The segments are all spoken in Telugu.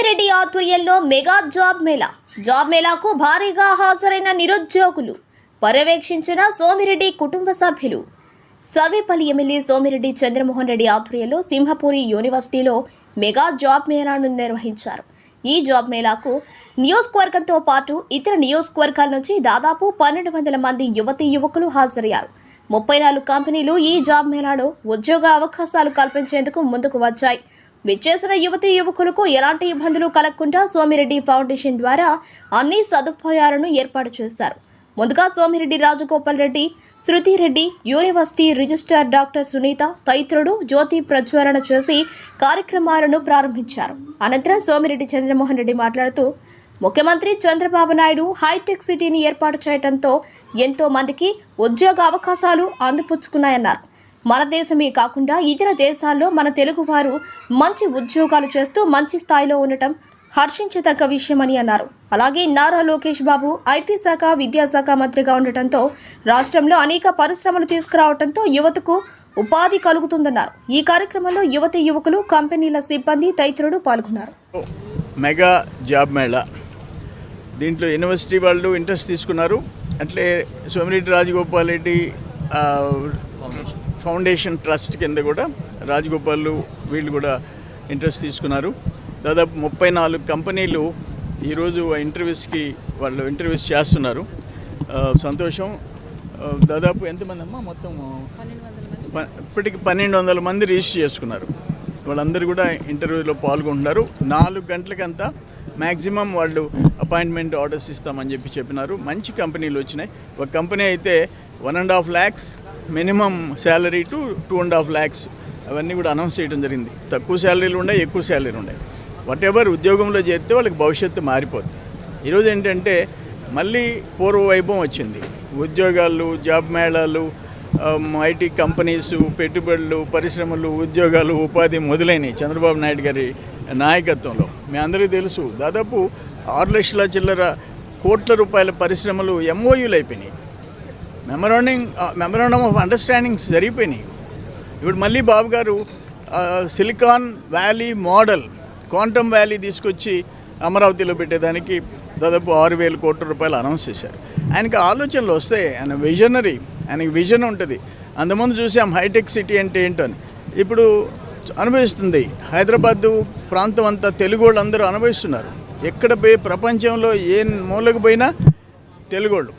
సోమిరెడ్డి ఆధ్వర్యంలో మెగా జాబ్ మేళా. జాబ్ మేళాకు భారీగా హాజరైన నిరుద్యోగులు. పర్యవేక్షించిన సోమిరెడ్డి కుటుంబ సభ్యులు. సర్వేపల్లి ఎమ్మెల్యే సోమిరెడ్డి చంద్రమోహన్ రెడ్డి ఆధ్వర్యంలో సింహపూరి యూనివర్సిటీలో మెగా జాబ్ మేళాను నిర్వహించారు. ఈ జాబ్ మేళాకు నియోజకవర్గంతో పాటు ఇతర నియోజకవర్గాల నుంచి దాదాపు పన్నెండు వందల మంది యువతి యువకులు హాజరయ్యారు. ముప్పై నాలుగు కంపెనీలు ఈ జాబ్ మేళాలో ఉద్యోగ అవకాశాలు కల్పించేందుకు ముందుకు వచ్చాయి. విచ్చేసిన యువతి యువకులకు ఎలాంటి ఇబ్బందులు కలగకుండా సోమిరెడ్డి ఫౌండేషన్ ద్వారా అన్ని సదుపాయాలను ఏర్పాటు చేస్తారు. ముందుగా Somireddy Rajagopal Reddy Shruti Reddy university registrar doctor Sunitha తదితరుడు జ్యోతి ప్రజ్వలన చేసి కార్యక్రమాలను ప్రారంభించారు. అనంతరం సోమిరెడ్డి చంద్రమోహన్ రెడ్డి మాట్లాడుతూ ముఖ్యమంత్రి చంద్రబాబు నాయుడు హైటెక్ సిటీని ఏర్పాటు చేయడంతో ఎంతో మందికి ఉద్యోగ అవకాశాలు అందిపుచ్చుకున్నాయన్నారు. మన దేశమే కాకుండా ఇతర దేశాల్లో మన తెలుగువారు మంచి ఉద్యోగాలు చేస్తూ మంచి స్థాయిలో ఉండటం హర్షించదగ్గ విషయమని అన్నారు. అలాగే నారా లోకేష్ బాబు ఐటీ శాఖ విద్యాశాఖ మంత్రిగా ఉండటంతో రాష్ట్రంలో అనేక పరిశ్రమలు తీసుకురావడంతో యువతకు ఉపాధి కలుగుతుందన్నారు. ఈ కార్యక్రమంలో యువతి యువకులు కంపెనీల సిబ్బంది తదితరులు పాల్గొన్నారు. Mega job mela. దీంట్లో యూనివర్సిటీ వాళ్ళు ఇంట్రెస్ట్ తీసుకున్నారు. అట్లే సోమిరెడ్డి రాజగోపాల్ రెడ్డి ఫౌండేషన్ ట్రస్ట్ కింద కూడా రాజగోపాల్ వీళ్ళు కూడా ఇంట్రెస్ట్ తీసుకున్నారు. దాదాపు ముప్పై నాలుగు కంపెనీలు ఈరోజు ఇంటర్వ్యూస్కి వాళ్ళు ఇంటర్వ్యూస్ చేస్తున్నారు. సంతోషం. దాదాపు ఎంతమంది అమ్మా మొత్తం ఇప్పటికి పన్నెండు వందల మంది రిజిస్టర్ చేసుకున్నారు. వాళ్ళందరూ కూడా ఇంటర్వ్యూలో పాల్గొంటున్నారు. నాలుగు గంటలకంతా మ్యాక్సిమం వాళ్ళు అపాయింట్మెంట్ ఆర్డర్స్ ఇస్తామని చెప్పి చెప్పినారు. మంచి కంపెనీలు వచ్చినాయి. ఒక కంపెనీ అయితే one and half lakhs minimum salary to two and half lakhs అవన్నీ కూడా అనౌన్స్ చేయడం జరిగింది. తక్కువ శాలరీలు ఉన్నాయి ఎక్కువ శాలరీలు ఉన్నాయి వాట్ ఎవర్ ఉద్యోగంలో చేరితే వాళ్ళకి భవిష్యత్తు మారిపోద్ది. ఈరోజు ఏంటంటే మళ్ళీ పూర్వ వైభవం వచ్చింది. ఉద్యోగాలు జాబ్ మేళాలు ఐటీ కంపెనీస్ పెట్టుబడులు పరిశ్రమలు ఉద్యోగాలు ఉపాధి మొదలైనవి చంద్రబాబు నాయుడు గారి నాయకత్వంలో. మీ అందరికీ తెలుసు దాదాపు ఆరు లక్షల చిల్లర కోట్ల రూపాయల పరిశ్రమలు ఎంఓయూలు అయిపోయినాయి. మెమరాండింగ్ మెమరాండం ఆఫ్ అండర్స్టాండింగ్స్ జరిగిపోయినాయి. ఇప్పుడు మళ్ళీ Babu garu silicon valley model quantum valley తీసుకొచ్చి అమరావతిలో పెట్టేదానికి దాదాపు ఆరు వేల కోట్ల రూపాయలు అనౌన్స్ చేశారు. ఆయనకి ఆలోచనలు వస్తాయి ఆయన విజనరీ ఆయనకి విజన్ ఉంటుంది. అంతకుముందు చూసాం హైటెక్ సిటీ అంటే ఏంటో అని ఇప్పుడు అనుభవిస్తుంది హైదరాబాద్ ప్రాంతం అంతా తెలుగు వాళ్ళు అందరూ అనుభవిస్తున్నారు. ఎక్కడ పోయి ప్రపంచంలో ఏ మూలకు పోయినా తెలుగోళ్ళు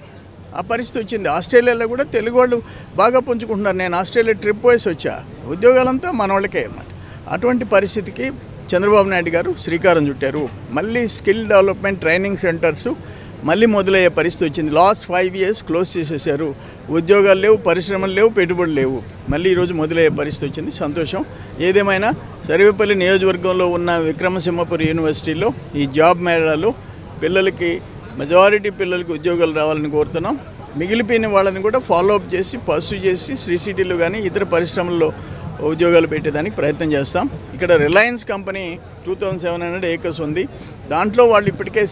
ఆ పరిస్థితి వచ్చింది. ఆస్ట్రేలియాలో కూడా తెలుగు వాళ్ళు బాగా పుంజుకుంటున్నారు. నేను ఆస్ట్రేలియా ట్రిప్ వేసి వచ్చా. ఉద్యోగాలంతా మన వాళ్ళకే అన్నమాట. అటువంటి పరిస్థితికి చంద్రబాబు నాయుడు గారు శ్రీకారం చుట్టారు. మళ్ళీ స్కిల్ డెవలప్మెంట్ ట్రైనింగ్ సెంటర్స్ మళ్ళీ మొదలయ్యే పరిస్థితి వచ్చింది. లాస్ట్ ఫైవ్ ఇయర్స్ క్లోజ్ చేసేసారు. ఉద్యోగాలు లేవు పరిశ్రమలు లేవు పెట్టుబడులు లేవు. మళ్ళీ ఈరోజు మొదలయ్యే పరిస్థితి వచ్చింది. సంతోషం. ఏదేమైనా సర్వేపల్లి నియోజకవర్గంలో ఉన్న విక్రమసింహపురి యూనివర్సిటీలో ఈ జాబ్ మేళాలు పిల్లలకి మెజారిటీ పిల్లలకి ఉద్యోగాలు రావాలని కోరుతున్నాం. మిగిలిపోయిన వాళ్ళని కూడా ఫాలో అప్ చేసి పర్సూ చేసి శ్రీ సిటీలో కానీ ఇతర పరిశ్రమల్లో ఉద్యోగాలు పెట్టేదానికి ప్రయత్నం చేస్తాం. ఇక్కడ Reliance company two thousand seven hundred acres ఉంది. దాంట్లో వాళ్ళు ఇప్పటికే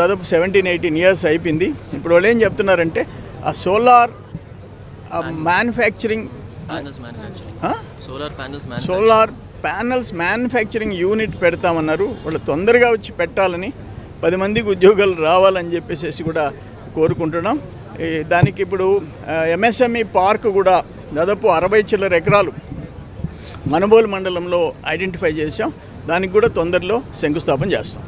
దాదాపు సెవెంటీన్ ఎయిటీన్ ఇయర్స్ అయిపోయింది. ఇప్పుడు వాళ్ళు ఏం చెప్తున్నారంటే ఆ solar manufacturing panels manufacturing. Solar panels manufacturing unit పెడతామన్నారు. వాళ్ళు తొందరగా వచ్చి పెట్టాలని పది మందికి ఉద్యోగాలు రావాలని చెప్పేసి కూడా కోరుకుంటున్నాం. ఈ దానికి ఇప్పుడు ఎంఎస్ఎంఈ పార్క్ కూడా దాదాపు అరవై చిల్లర ఎకరాలు మనబోల్ మండలంలో ఐడెంటిఫై చేశాం. దానికి కూడా తొందరలో శంకుస్థాపన చేస్తాం.